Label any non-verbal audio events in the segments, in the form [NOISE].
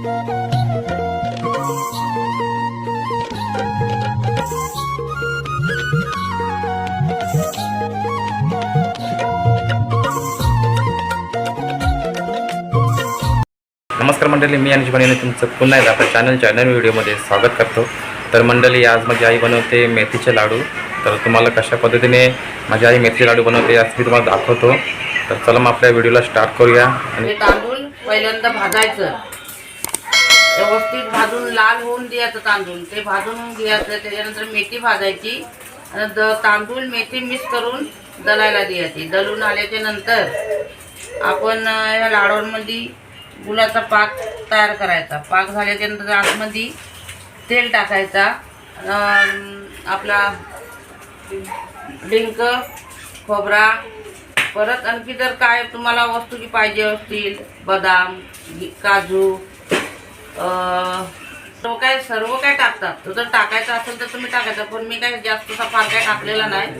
नमस्कार मंडळी मी आणि बनवणे तुमचं पुन्हा एकदा आपल्या चॅनलच्या नवीन व्हिडिओमध्ये स्वागत करतो. तर मंडळी आज माझी आई बनवते मेथीचे लाडू. तर तुम्हाला कशा पद्धतीने माझी आई मेथीचे लाडू बनवते आज मी तुम्हाला दाखवतो. तर चला मग आपल्या व्हिडिओला स्टार्ट करूया. आणि तांदूळ पहिल्यांदा भाजायचं. व्यवस्थित भाजून लाल होऊन द्यायचं तांदूळ. ते भाजून घ्यायचं त्याच्यानंतर मेथी भाजायची. आणि द तांदूळ मेथी मिक्स करून दलायला द्यायची. दलून आल्याच्यानंतर आपण या लाडूंमध्ये गुलाचा पाक तयार करायचा. पाक झाल्याच्यानंतर आतमध्ये तेल टाकायचा. आपला डिंक खोबरा परत आणखी जर काय तुम्हाला वस्तू जी पाहिजे असतील बदाम काजू तो काय सर्व काय टाकतात. तो जर टाकायचा असेल तर तुम्ही टाकायचं पण मी काय जास्तचा फार काय टाकलेला नाही.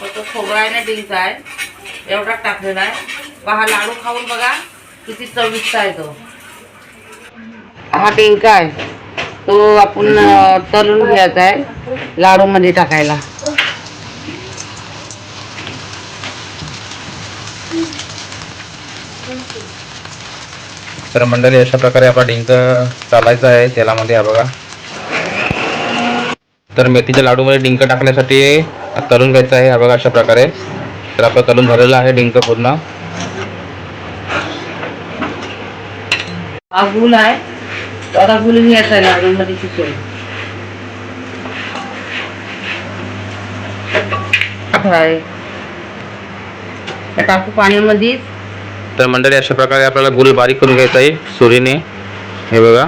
फक्त खोबरा आहे ना डिंक आहे. एवढाच टाकलेला आहे. पहा लाडू खाऊन बघा किती चविष्ट आहे तो. हा डिंका आहे. तो आपण तळून घ्यायचा आहे लाडूमध्ये टाकायला. तर मंडळी अशा प्रकारे आपला डिंक चालायचा आहे तेलामध्ये हा बघा. तर मेथीच्या लाडूमध्ये डिंक टाकण्यासाठी तळून घ्यायचं आहे हा बघा अशा प्रकारे. तर आपलं तळून झालेलं आहे डिंक पूर्ण. हा गुल आहे. तो आता गुल घ्यायचा आहे लाडूमध्ये चिकन टाकू पाण्यामध्ये तर मंडळी अशा प्रकारे आपल्याला गुल बारीक करून घ्यायचा आहे सुरीने. हे बघा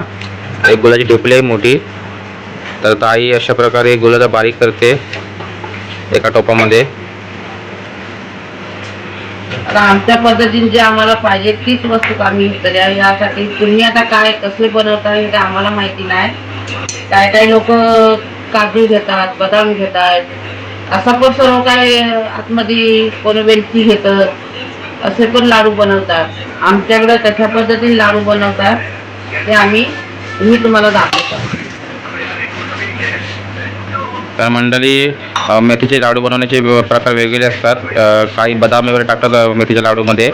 एक गुलाची टिपली आहे मोठी. तर ताई अशा प्रकारे गुलाला बारीक करते एका टोपामध्ये. आता आमच्या पद्धतीने जे आम्हाला पाहिजे तीच वस्तू आम्ही तरी यासाठी तुम्ही आता काय कसले बनवता हे आम्हाला माहिती नाही. काय काय लोक काजू घेतात बदाम घेतात. असा पण सर्व काय आतमध्ये कोणी वेलची घेतं. असे पण लाडू बनवतात. आमच्याकडे तशा पद्धतीने लाडू बनवतात ते आम्ही मी तुम्हाला दाखवतो. तर मंडळी मेथीचे लाडू बनवण्याचे प्रकार वेगवेगळे असतात. काही बदाम वगैरे टाकतात मेथीच्या लाडूमध्ये.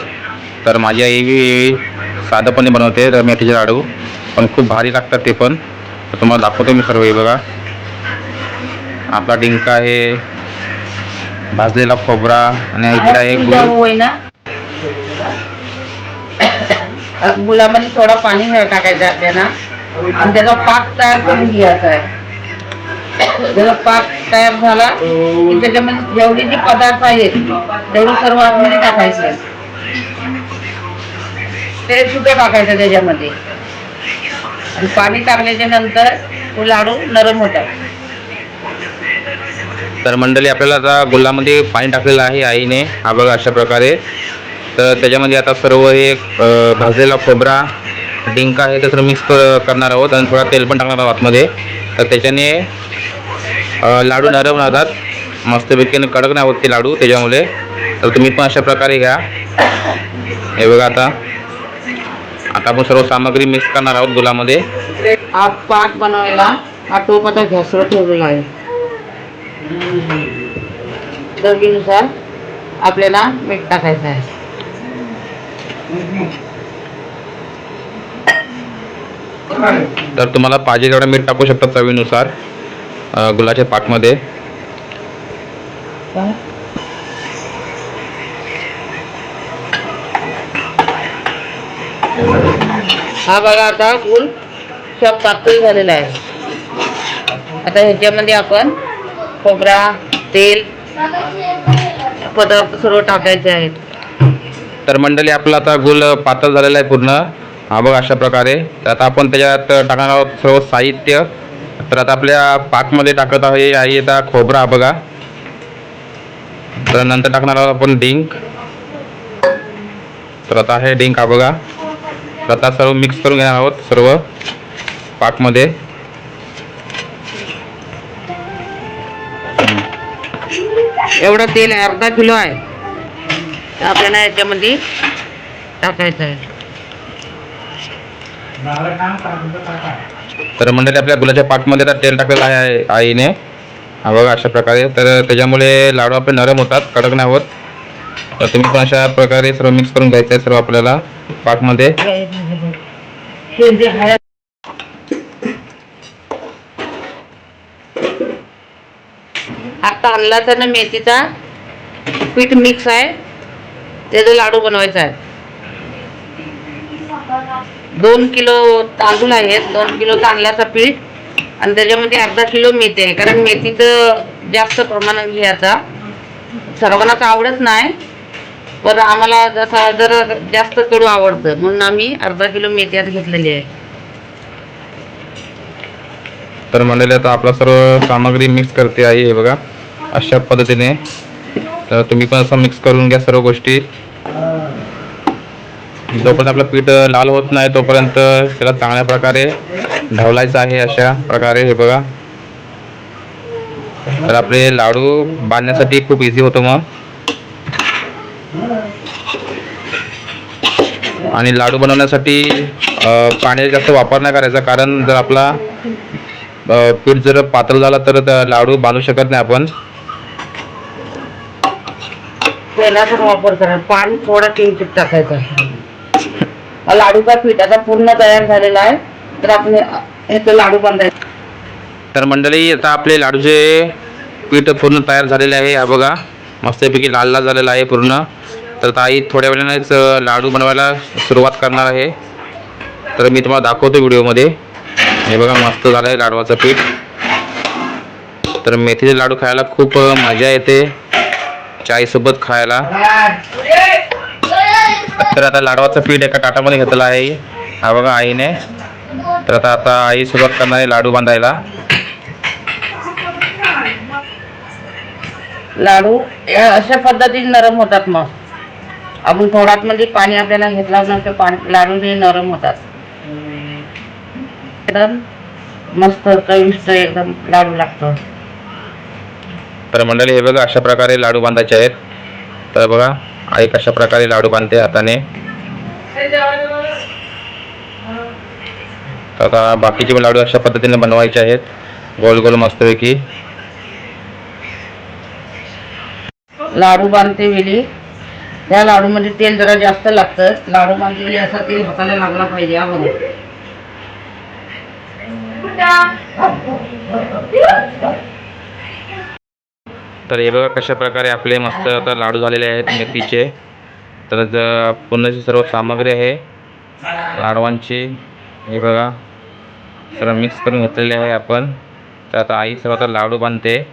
तर माझी आई साधंपणे बनवते तर मेथीचे लाडू. पण खूप भारी लागतात ते पण. तर तुम्हाला दाखवतो मी सर्व हे बघा. आपला डिंक आहे भाजलेला खोबरा आणि इकडे आहे गुलाबाने थोडा पाणी टाकायचं आपल्याला आणि त्याचा पाक तयार करून घ्यायचा आहे. त्याचा पाक तयार झाला की त्याच्यामध्ये जेवढे जे पदार्थ आहेत तेवढे सर्व आतमध्ये टाकायचे ते सुद्धा टाकायचं त्याच्यामध्ये. आणि पाणी टाकल्याच्या नंतर तो लाडू नरम होतात तर मंडळी आपल्याला आता गुलामध्ये पाणी टाकलेलं आहे आईने. हा बघा अशा प्रकारे. तर त्याच्यामध्ये आता सर्व हे भाजलेला खोबरा डिंक आहे ते सर्व मिक्स करणार आहोत आणि थोडा तेल पण टाकणार आहोत आतमध्ये. तर त्याच्याने लाडू नरम राहतात मस्तपैकी कडक नाही होत ते लाडू त्याच्यामुळे. तर तुम्ही पण अशा प्रकारे घ्या. हे बघा आता. आता आपण सर्व सामग्री मिक्स करणार आहोत गुलामध्ये. पाक बनवायला हा टोप आता घॅसवर ठेवलेला आहे. चवीनुसार आपल्याला मीठ टाकायचं आहे. तर तुम्हाला पाहिजे तेवढं मीठ टाकू शकता चवीनुसार गुलाच्या पाकमध्ये. हा बघा आता गुल सब पातळी झालेला आहे. आता ह्याच्यामध्ये आपण खोबरा तेल पदार्थ सर्व टाकायचे आहेत. तर मंडळी आपला आता गुल पातळ झालेला आहे पूर्ण. हा बघा अशा प्रकारे. तर आता आपण त्याच्यात टाकणार आहोत सर्व साहित्य. तर आता आपल्या पाकमध्ये टाकत आहे आई आता खोबरा बघा. तर नंतर टाकणार आहोत आपण डिंक. तर आता हे डिंक हा बघा. तर आता सर्व मिक्स करून घेणार आहोत सर्व पाकमध्ये. एवढं तेल अर्धा किलो आहे. आपल्याला याच्यामध्ये. टाकायचं आहे. तर मंडळी आपल्या गुलाच्या पाकमध्ये आता तेल टाकलेलं आहे आईने. हा बघा अशा प्रकारे. तर त्याच्यामुळे लाडू आपले नरम होतात कडक नाही होत. तर तुम्ही पण अशा प्रकारे सर्व मिक्स करून घ्यायचं आहे सर्व आपल्याला पाकमध्ये आता आणला तर ना मेथीचा पीठ मिक्स आहे. त्याचे लाडू बनवायचा आहे दोन किलो तांदूळ आहेत दोन किलो तांदळाचं पीठ आणि त्याच्यामध्ये अर्धा किलो मेथी आहे. कारण मेथीचं जास्त प्रमाणात घ्यायचा सर्वांनाच आवडत नाही पण आम्हाला जसा जर जास्त कडू आवडतं म्हणून आम्ही अर्धा किलो मेथी आज घेतलेली आहे. तर मंडळी आता आपला सर्व सामग्री मिक्स करते आई हे बघा. अशा पद्धतीने तर तुम्ही पण असं मिक्स करून घ्या सर्व गोष्टी. जोपर्यंत आपलं पीठ लाल होत नाही तोपर्यंत त्याला चांगल्या प्रकारे ढवलायचं आहे अशा प्रकारे हे बघा. तर आपले लाडू बांधण्यासाठी खूप इझी होतं मग. आणि लाडू बनवण्यासाठी पाण्याचा जास्त वापर नाही करायचा कारण जर आपला पीठ जर पातळ झाला तर लाडू बांधू शकत नाही आपण. तेलाचा वापर करा. पाणी थोडा किंचित टाकायचं लाडूचा पीठ आता पूर्ण तयार झालेला आहे. तर आपण ह्याचं लाडू बांधायचं तर मंडळी आता आपले लाडूचे पीठ पूर्ण तयार झालेले आहे. हा बघा मस्तपैकी लाल लाल झालेला आहे पूर्ण. तर ताई थोड्या वेळानेच लाडू बनवायला सुरुवात करणार आहे. तर मी तुम्हाला दाखवतो व्हिडिओमध्ये. हे बघा मस्त झालं आहे लाडवाचं पीठ. तर मेथीचे लाडू खायला खूप मजा येते. चायसोबत खायला. तर आता लाडवाचं पीठ एका ताटामध्ये घेतलं आहे हा बघा आईने. तर आता आता आई सुरुवात करणार आहे लाडू बांधायला. लाडू अशा पद्धतीने नरम होतात मग. आपण थोडात म्हणजे पाणी आपल्याला घेतला तर पाणी लाडू नरम होतात. एकदम मस्त चविष्ट एकदम लाडू लागतो. तर मंडळी हे बघा अशा प्रकारे लाडू बांधायचे आहेत. तर बघा आई कशा प्रकारे लाडू बांधते हाताने. तर आता बाकीचे पण लाडू अशा पद्धतीने बनवायचे आहेत. गोल गोल मस्तपैकी. लाडू बांधते वेळी त्या लाडूमध्ये तेल जरा जास्त लागतं. लाडू बांधते वेळी असा तेल हाताला लागला पाहिजे बघा. तर हे बघा कशा प्रकारे आपले मस्त आता लाडू झालेले आहेत मेथीचे. तर ज- पूर्णची सर्व सामग्री आहे लाडवांची हे बघा. सर्व मिक्स करून घेतलेले आहे आपण. तर आता आई सर्व आता लाडू बांधते.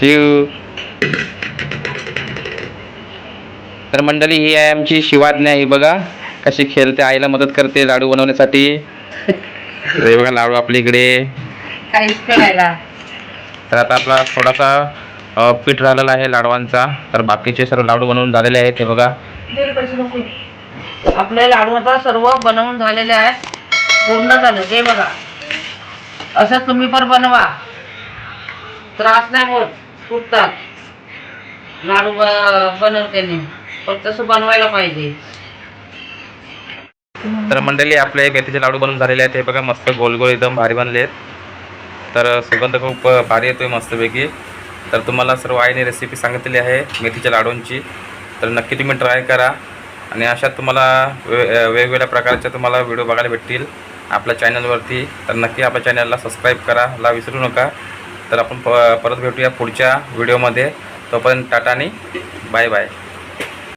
शिव. तर मंडळी ही आहे आमची शिवाज्ञा. ही बघा कशी खेळते. आईला मदत करते लाडू बनवण्यासाठी. [LAUGHS] तर बघा लाडू आपल्या इकडे. काहीच करायला. तर आता आपला थोडासा पीठ राहिलेला आहे लाडवांचा. तर बाकीचे सर्व लाडू बनवून झालेले आहेत हे बघा. आपले लाडू आता सर्व बनवून झालेले आहे पूर्ण झालं ते बघा. असं तुम्ही पण बनवा. त्रास नाही होत फुटतात. लाडू ब- बनवतेने पण तसं बनवायला पाहिजे. तर मंडळी आपले मेथीचे लाडू बनवून झालेले आहेत. हे बघा मस्त गोल गोल एकदम भारी बनले आहेत तर सुगंध खूप भारी येतोय मस्तपैकी. तर तुम्हाला सर्व आईने रेसिपी सांगितलेली आहे मेथीच्या लाडूंची. तर नक्की तुम्ही ट्राय करा. आणि अशा तुम्हाला वे वेगवेगळ्या प्रकारच्या तुम्हाला व्हिडिओ बघायला भेटतील आपल्या चॅनलवरती तर नक्की आपल्या चॅनलला सबस्क्राईब करायला विसरू नका. तर आपण प परत भेटूया पुढच्या व्हिडिओमध्ये तोपर्यंत टाटा आणि बाय बाय